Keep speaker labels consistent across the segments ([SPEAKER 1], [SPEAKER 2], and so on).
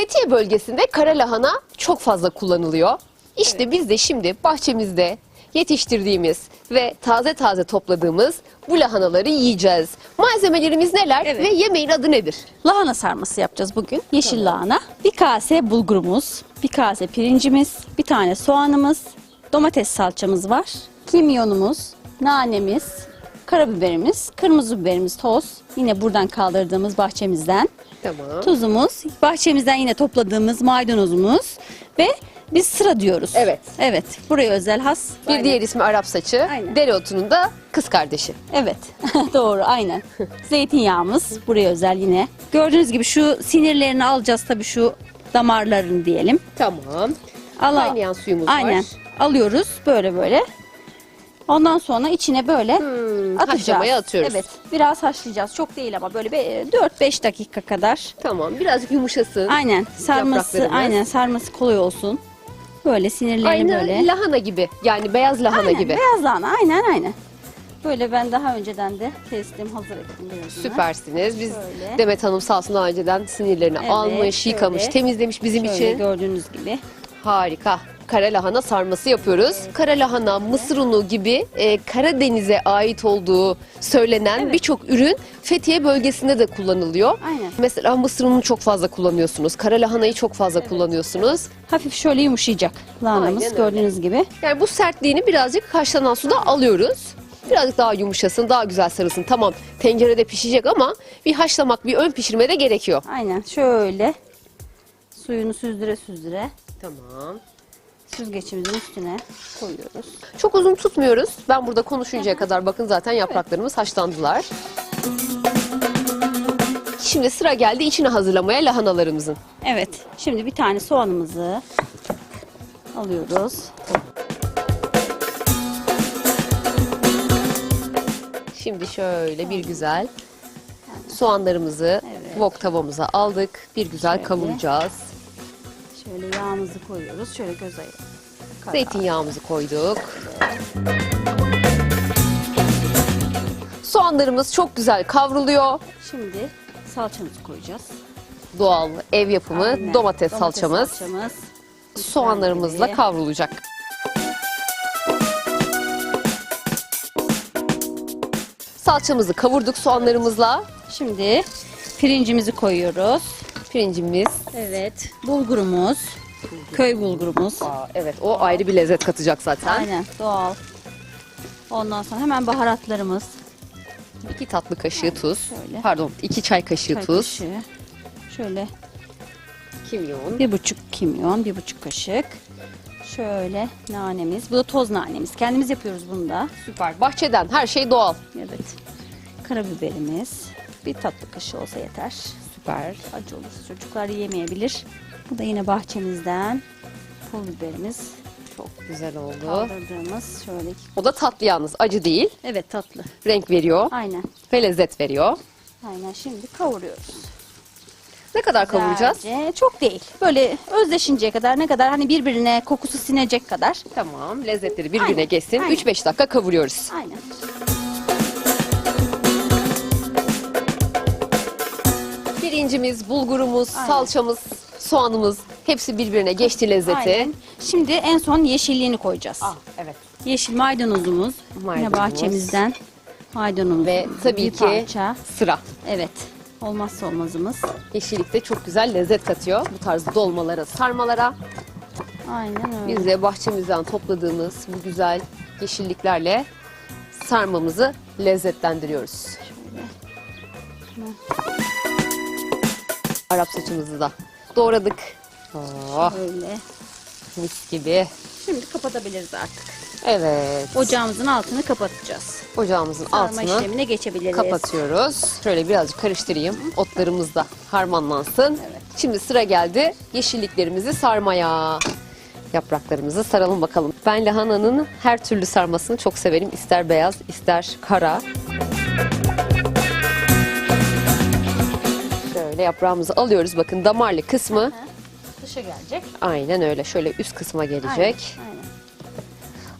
[SPEAKER 1] Fethiye bölgesinde kara lahana çok fazla kullanılıyor. İşte biz de şimdi bahçemizde yetiştirdiğimiz ve taze taze topladığımız bu lahanaları yiyeceğiz. Malzemelerimiz neler
[SPEAKER 2] Evet.
[SPEAKER 1] ve yemeğin adı nedir?
[SPEAKER 2] Lahana sarması yapacağız bugün. Yeşil lahana. Bir kase bulgurumuz, bir kase pirincimiz, bir tane soğanımız, domates salçamız var. Kimyonumuz, nanemiz, karabiberimiz, kırmızı biberimiz toz. Yine buradan kaldırdığımız bahçemizden.
[SPEAKER 1] Tamam.
[SPEAKER 2] Tuzumuz, bahçemizden yine topladığımız maydanozumuz ve biz sıra diyoruz.
[SPEAKER 1] Evet.
[SPEAKER 2] Evet. Buraya özel has.
[SPEAKER 1] Bir
[SPEAKER 2] Aynen.
[SPEAKER 1] diğer ismi Arap saçı,
[SPEAKER 2] Aynen.
[SPEAKER 1] dereotunun da kız kardeşi.
[SPEAKER 2] Evet doğru aynen. Zeytinyağımız buraya özel yine. Gördüğünüz gibi şu sinirlerini alacağız tabii şu damarlarını diyelim.
[SPEAKER 1] Tamam.
[SPEAKER 2] Ala-
[SPEAKER 1] Kaynayan suyumuz
[SPEAKER 2] aynen.
[SPEAKER 1] var.
[SPEAKER 2] Alıyoruz böyle böyle. Ondan sonra içine böyle
[SPEAKER 1] Hmm,
[SPEAKER 2] atacağız.
[SPEAKER 1] haşlamaya atıyoruz.
[SPEAKER 2] Evet. Biraz haşlayacağız. Çok değil ama böyle be- 4-5 dakika kadar.
[SPEAKER 1] Tamam. Birazcık yumuşasın.
[SPEAKER 2] Aynen. Sarması
[SPEAKER 1] Yapraklarımız.
[SPEAKER 2] aynen sarması kolay olsun. Böyle sinirlerini
[SPEAKER 1] Aynı
[SPEAKER 2] böyle.
[SPEAKER 1] lahana gibi. Yani beyaz lahana
[SPEAKER 2] aynen,
[SPEAKER 1] gibi.
[SPEAKER 2] Beyaz lahana aynen aynen. Böyle ben daha önceden de kestim hazır ettim birazını.
[SPEAKER 1] Süpersiniz. Biz
[SPEAKER 2] Şöyle.
[SPEAKER 1] Demet Hanım sağ olsun daha önceden sinirlerini
[SPEAKER 2] Evet,
[SPEAKER 1] almış,
[SPEAKER 2] şöyle.
[SPEAKER 1] yıkamış, temizlemiş bizim
[SPEAKER 2] Şöyle
[SPEAKER 1] için.
[SPEAKER 2] gördüğünüz gibi.
[SPEAKER 1] Harika. Kara lahana sarması yapıyoruz. Kara lahana, mısır unu gibi e, Karadeniz'e ait olduğu söylenen
[SPEAKER 2] Evet.
[SPEAKER 1] birçok ürün Fethiye bölgesinde de kullanılıyor.
[SPEAKER 2] Aynen.
[SPEAKER 1] Mesela mısır ununu çok fazla kullanıyorsunuz. Kara lahanayı çok fazla kullanıyorsunuz.
[SPEAKER 2] Hafif şöyle yumuşayacak lahanamız
[SPEAKER 1] Aynen öyle.
[SPEAKER 2] gördüğünüz gibi.
[SPEAKER 1] Yani bu sertliğini birazcık haşlanan suda alıyoruz. Birazcık daha yumuşasın, daha güzel sarılsın. Tamam tencerede pişecek ama bir haşlamak, bir ön pişirme de gerekiyor.
[SPEAKER 2] Aynen şöyle suyunu süzdüre süzdüre
[SPEAKER 1] Tamam.
[SPEAKER 2] Süzgeçimizin üstüne koyuyoruz.
[SPEAKER 1] Çok uzun tutmuyoruz. Ben burada konuşuncaya kadar bakın zaten yapraklarımız haşlandılar. Şimdi sıra geldi içine hazırlamaya lahanalarımızın.
[SPEAKER 2] Evet şimdi bir tane soğanımızı alıyoruz.
[SPEAKER 1] Şimdi şöyle bir güzel soğanlarımızı
[SPEAKER 2] Evet.
[SPEAKER 1] wok tavamıza aldık. Bir güzel
[SPEAKER 2] Şöyle.
[SPEAKER 1] kavuracağız.
[SPEAKER 2] Şöyle yağımızı koyuyoruz. Şöyle göz ayırı.
[SPEAKER 1] Zeytinyağımızı koyduk. Soğanlarımız çok güzel kavruluyor.
[SPEAKER 2] Şimdi salçamızı koyacağız.
[SPEAKER 1] Doğal ev yapımı
[SPEAKER 2] Aynen.
[SPEAKER 1] domates, salçamız
[SPEAKER 2] salçamız.
[SPEAKER 1] soğanlarımızla
[SPEAKER 2] gibi.
[SPEAKER 1] kavrulacak. Salçamızı kavurduk soğanlarımızla.
[SPEAKER 2] Şimdi pirincimizi koyuyoruz.
[SPEAKER 1] Pirincimiz.
[SPEAKER 2] Evet. Bulgurumuz. Köy bulgurumuz.
[SPEAKER 1] Aa, evet o ayrı bir lezzet katacak zaten.
[SPEAKER 2] Aynen doğal. Ondan sonra hemen baharatlarımız.
[SPEAKER 1] İki tatlı kaşığı tuz.
[SPEAKER 2] Şöyle.
[SPEAKER 1] Pardon iki çay kaşığı
[SPEAKER 2] Çay
[SPEAKER 1] tuz.
[SPEAKER 2] kaşığı. Şöyle
[SPEAKER 1] Kimyon.
[SPEAKER 2] bir buçuk kimyon, bir buçuk kaşık. Şöyle nanemiz. Bu da toz nanemiz. Kendimiz yapıyoruz bunu da.
[SPEAKER 1] Süper. Bahçeden her şey doğal.
[SPEAKER 2] Evet. Karabiberimiz. Bir tatlı kaşığı olsa yeter.
[SPEAKER 1] Süper.
[SPEAKER 2] Acı olursa çocuklar yiyemeyebilir. Bu da yine bahçemizden pul biberimiz.
[SPEAKER 1] Çok güzel oldu.
[SPEAKER 2] Kaldırdığımız şöyle.
[SPEAKER 1] O da tatlı yalnız acı değil.
[SPEAKER 2] Evet tatlı.
[SPEAKER 1] Renk veriyor
[SPEAKER 2] Aynen.
[SPEAKER 1] ve lezzet veriyor.
[SPEAKER 2] Aynen şimdi kavuruyoruz.
[SPEAKER 1] Ne kadar kavuracağız?
[SPEAKER 2] Güzelce. Çok değil. Böyle özleşinceye kadar ne kadar hani birbirine kokusu sinecek kadar.
[SPEAKER 1] Tamam. Lezzetleri birbirine
[SPEAKER 2] Aynen,
[SPEAKER 1] geçsin.
[SPEAKER 2] aynen.
[SPEAKER 1] 3-5 dakika kavuruyoruz.
[SPEAKER 2] Aynen.
[SPEAKER 1] Pirincimiz, bulgurumuz,
[SPEAKER 2] Aynen.
[SPEAKER 1] salçamız, soğanımız hepsi birbirine geçti lezzeti.
[SPEAKER 2] Aynen. Şimdi en son yeşilliğini koyacağız.
[SPEAKER 1] Ah evet.
[SPEAKER 2] Yeşil maydanozumuz. Yine
[SPEAKER 1] Maydanozumuz.
[SPEAKER 2] bahçemizden maydanozumuz.
[SPEAKER 1] Ve tabii
[SPEAKER 2] bir
[SPEAKER 1] ki
[SPEAKER 2] parça.
[SPEAKER 1] sıra.
[SPEAKER 2] Evet. Olmazsa olmazımız.
[SPEAKER 1] Yeşillik de çok güzel lezzet katıyor bu tarz dolmalara, sarmalara.
[SPEAKER 2] Aynen öyle.
[SPEAKER 1] Biz de bahçemizden topladığımız bu güzel yeşilliklerle sarmamızı lezzetlendiriyoruz. Arap saçımızı da doğradık. Oh,
[SPEAKER 2] Böyle.
[SPEAKER 1] mis gibi.
[SPEAKER 2] Şimdi kapatabiliriz artık.
[SPEAKER 1] Evet.
[SPEAKER 2] Ocağımızın altını kapatacağız.
[SPEAKER 1] Ocağımızın
[SPEAKER 2] Sarma
[SPEAKER 1] altını
[SPEAKER 2] işlemine geçebiliriz.
[SPEAKER 1] kapatıyoruz. Şöyle birazcık karıştırayım. Otlarımız da harmanlansın. Şimdi sıra geldi yeşilliklerimizi sarmaya. Yapraklarımızı saralım bakalım. Ben lahananın her türlü sarmasını çok severim. İster beyaz, ister kara. Şöyle yaprağımızı alıyoruz. Bakın damarlı kısmı
[SPEAKER 2] Dışa gelecek.
[SPEAKER 1] aynen öyle. Şöyle üst kısma gelecek.
[SPEAKER 2] Aynen. aynen.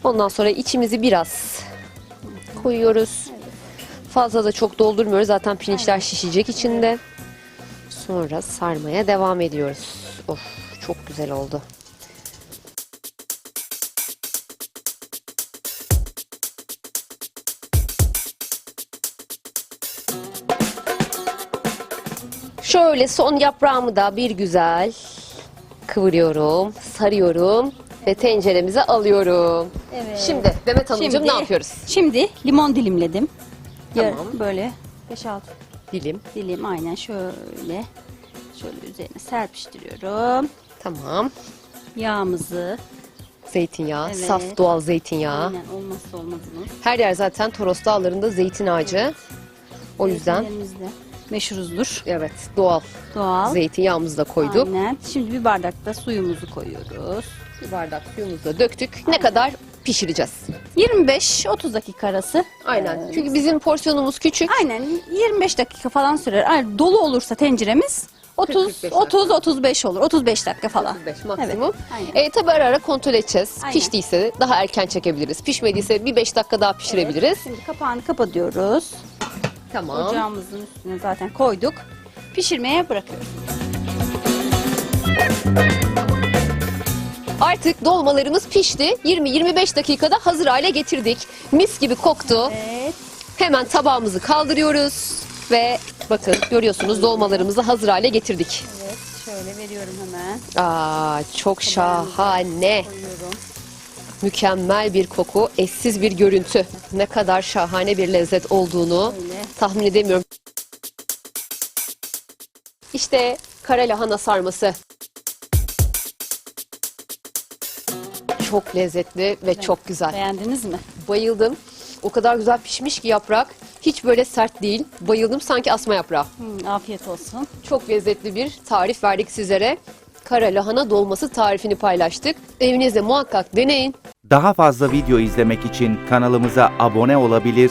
[SPEAKER 1] Ondan sonra içimizi biraz koyuyoruz. Fazla da çok doldurmuyoruz. Zaten pirinçler şişecek içinde. Sonra sarmaya devam ediyoruz. Of çok güzel oldu. Şöyle son yaprağımı da bir güzel kıvırıyorum, sarıyorum ve tenceremize alıyorum.
[SPEAKER 2] Evet.
[SPEAKER 1] Şimdi Demet Hanımcığım ne yapıyoruz?
[SPEAKER 2] Şimdi limon dilimledim. Yar-
[SPEAKER 1] Tamam.
[SPEAKER 2] Böyle 5-6
[SPEAKER 1] Dilim.
[SPEAKER 2] dilim aynen şöyle. Şöyle üzerine serpiştiriyorum.
[SPEAKER 1] Tamam.
[SPEAKER 2] Yağımızı.
[SPEAKER 1] Zeytinyağı,
[SPEAKER 2] Evet.
[SPEAKER 1] saf doğal zeytinyağı.
[SPEAKER 2] Aynen olmazsa olmazımız.
[SPEAKER 1] Her yer zaten Toros Dağları'nda zeytin ağacı. O yüzden
[SPEAKER 2] Zeytinlerimiz de meşhuruzdur.
[SPEAKER 1] evet doğal
[SPEAKER 2] Doğal.
[SPEAKER 1] zeytinyağımızı da koyduk.
[SPEAKER 2] Aynen. Şimdi bir bardak da suyumuzu koyuyoruz.
[SPEAKER 1] Bir bardak suyumuzu da döktük. Ne kadar pişireceğiz?
[SPEAKER 2] 25-30 dakika arası.
[SPEAKER 1] Aynen.
[SPEAKER 2] Ee,
[SPEAKER 1] Çünkü bizim porsiyonumuz küçük.
[SPEAKER 2] Aynen 25 dakika falan sürer. Aynen, dolu olursa tenceremiz 30
[SPEAKER 1] 45
[SPEAKER 2] 30 35 olur. 35 dakika falan.
[SPEAKER 1] 35 maksimum.
[SPEAKER 2] aynen.
[SPEAKER 1] E, tabii ara ara kontrol edeceğiz.
[SPEAKER 2] Aynen.
[SPEAKER 1] Piştiyse daha erken çekebiliriz. Pişmediyse bir 5 dakika daha pişirebiliriz.
[SPEAKER 2] Şimdi kapağını kapatıyoruz.
[SPEAKER 1] Tamam.
[SPEAKER 2] Ocağımızın üstüne zaten koyduk. Pişirmeye bırakıyoruz.
[SPEAKER 1] Artık dolmalarımız pişti. 20-25 dakikada hazır hale getirdik. Mis gibi koktu.
[SPEAKER 2] Evet.
[SPEAKER 1] Hemen tabağımızı kaldırıyoruz ve bakın görüyorsunuz dolmalarımızı hazır hale getirdik.
[SPEAKER 2] Evet. Şöyle veriyorum hemen.
[SPEAKER 1] Aa çok şahane.
[SPEAKER 2] Koyuyorum.
[SPEAKER 1] Mükemmel bir koku, eşsiz bir görüntü. Ne kadar şahane bir lezzet olduğunu
[SPEAKER 2] Öyle.
[SPEAKER 1] Tahmin edemiyorum. İşte kara lahana sarması. Çok lezzetli ve çok güzel.
[SPEAKER 2] Beğendiniz mi?
[SPEAKER 1] Bayıldım. O kadar güzel pişmiş ki yaprak. Hiç böyle sert değil. Bayıldım sanki asma yaprağı.
[SPEAKER 2] Hmm, afiyet olsun.
[SPEAKER 1] Çok lezzetli bir tarif verdik sizlere. Kara lahana dolması tarifini paylaştık. Evinizde muhakkak deneyin.
[SPEAKER 3] Daha fazla video izlemek için kanalımıza abone olabilir,